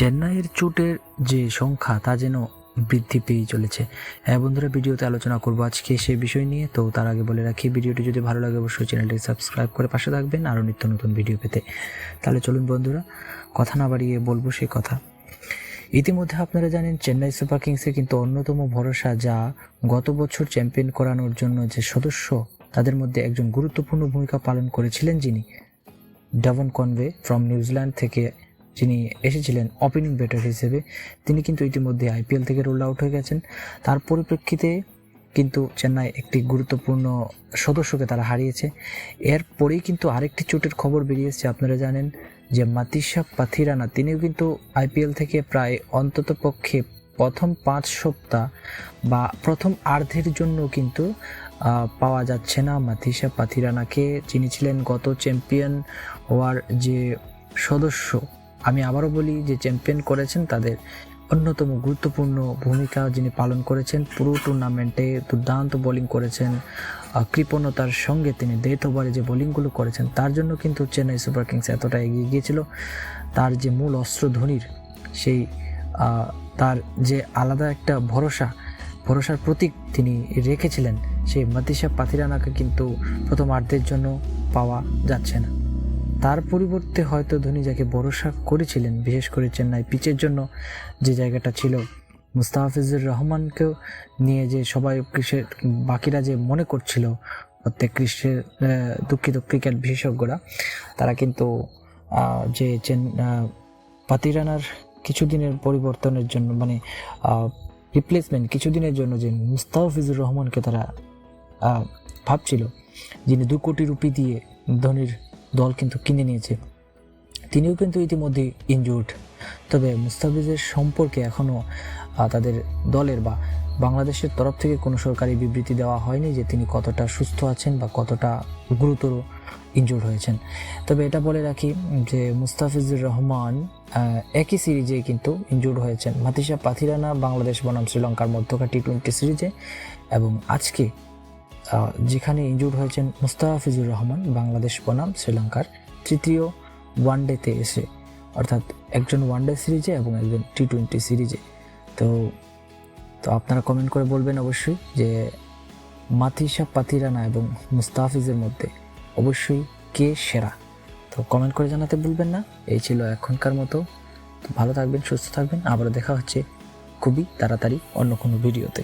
চেন্নাইয়ের চোটের যে সংখ্যা, তা যেন বৃদ্ধি পেয়েই চলেছে। হ্যাঁ বন্ধুরা, ভিডিওতে আলোচনা করব আজকে সেই বিষয় নিয়ে। তো তার আগে বলে রাখি, ভিডিওটি যদি ভালো লাগে, অবশ্যই চ্যানেলটি সাবস্ক্রাইব করে পাশে থাকবেন আরও নিত্য নতুন ভিডিও পেতে। তাহলে চলুন বন্ধুরা, কথা না বাড়িয়ে বলব সেই কথা। ইতিমধ্যে আপনারা জানেন, চেন্নাই সুপার কিংসে কিন্তু অন্যতম ভরসা যা গত বছর চ্যাম্পিয়ন করানোর জন্য যে সদস্য, তাদের মধ্যে একজন গুরুত্বপূর্ণ ভূমিকা পালন করেছিলেন যিনি। ডাভন কনভে ফ্রম নিউজিল্যান্ড থেকে যিনি এসেছিলেন ওপেনিং ব্যাটার হিসেবে, তিনি কিন্তু ইতিমধ্যে আইপিএল থেকে রোল আউট হয়ে গেছেন। তার পরিপ্রেক্ষিতে কিন্তু চেন্নাই একটি গুরুত্বপূর্ণ সদস্যকে তারা হারিয়েছে। এরপরেই কিন্তু আরেকটি চোটের খবর বেরিয়েছে আপনারা জানেন যে মাতিসা পাথিরানা, তিনিও কিন্তু আইপিএল থেকে প্রায় অন্তত পক্ষে প্রথম পাঁচ সপ্তাহ বা প্রথম আর্ধের জন্য কিন্তু পাওয়া যাচ্ছে না মাতিসা পাথিরানাকে। যিনি ছিলেন গত চ্যাম্পিয়ন হওয়ার যে সদস্য আমি আবারও বলি যে চ্যাম্পিয়ন করেছেন তাদের অন্যতম গুরুত্বপূর্ণ ভূমিকা যিনি পালন করেছেন, পুরো টুর্নামেন্টে দুর্দান্ত বোলিং করেছেন। কৃপণতার সঙ্গে তিনি ডেথ ওভারে যে বোলিংগুলো করেছেন, তার জন্য কিন্তু চেন্নাই সুপার কিংস এতটা এগিয়ে গিয়েছিল। তার যে মূল অস্ত্র ধনির সেই তার যে আলাদা একটা ভরসা, ভরসার প্রতীক তিনি রেখেছিলেন, সেই মাতিসা পাথিরানাকে কিন্তু প্রথম আর্ধের জন্য পাওয়া যাচ্ছে না। তার পরিবর্তে হয়তো ধোনি যাকে ভরসা করেছিলেন, বিশেষ করে চেন্নাই পিচের জন্য যে জায়গাটা ছিল মুস্তাহাফিজুর রহমানকেও নিয়ে যে সবাই ক্রিকেট বাকিরা যে মনে করছিল, প্রত্যেক ক্রিকেট দুঃখিত ক্রিকেট বিশেষজ্ঞরা, তারা কিন্তু যে চেন পাতিরানার কিছুদিনের পরিবর্তনের জন্য মানে রিপ্লেসমেন্ট কিছুদিনের জন্য যে মুস্তাফিজুর রহমানকে তারা ভাবছিল, যিনি দু কোটি রুপি দিয়ে ধোনির দল কিন্তু কিনে নিয়েছে। তিনিও কিন্তু ইতিমধ্যে ইনজুর্ড তবে মুস্তাফিজের সম্পর্কে এখনও তাদের দলের বা বাংলাদেশের তরফ থেকে কোনো সরকারি বিবৃতি দেওয়া হয়নি যে তিনি কতটা সুস্থ আছেন বা কতটা গুরুতর ইনজুর্ড হয়েছেন। তবে এটা বলে রাখি যে মুস্তাফিজুর রহমান একই সিরিজে কিন্তু ইনজুর্ড হয়েছেন। মাতিসা পাথিরানা বাংলাদেশ বনাম শ্রীলঙ্কার মধ্যকার টি টোয়েন্টি সিরিজে এবং আজকে যেখানে ইনজুর্ড হয়েছেন মুস্তাফিজুর রহমান, বাংলাদেশ বনাম, শ্রীলঙ্কার তৃতীয় ওয়ানডেতে এসে, অর্থাৎ একজন ওয়ানডে সিরিজে এবং একজন টি টোয়েন্টি সিরিজে। তো তো আপনারা কমেন্ট করে বলবেন অবশ্যই যে মাথিসা পাতিরানা এবং মুস্তাফিজের মধ্যে অবশ্যই কে সেরা। তো কমেন্ট করে জানাতে ভুলবেন না, এই ছিল এখনকার মতো। তো ভালো থাকবেন, সুস্থ থাকবেন, আবারও দেখা হচ্ছে খুবই তাড়াতাড়ি অন্য কোনো ভিডিওতে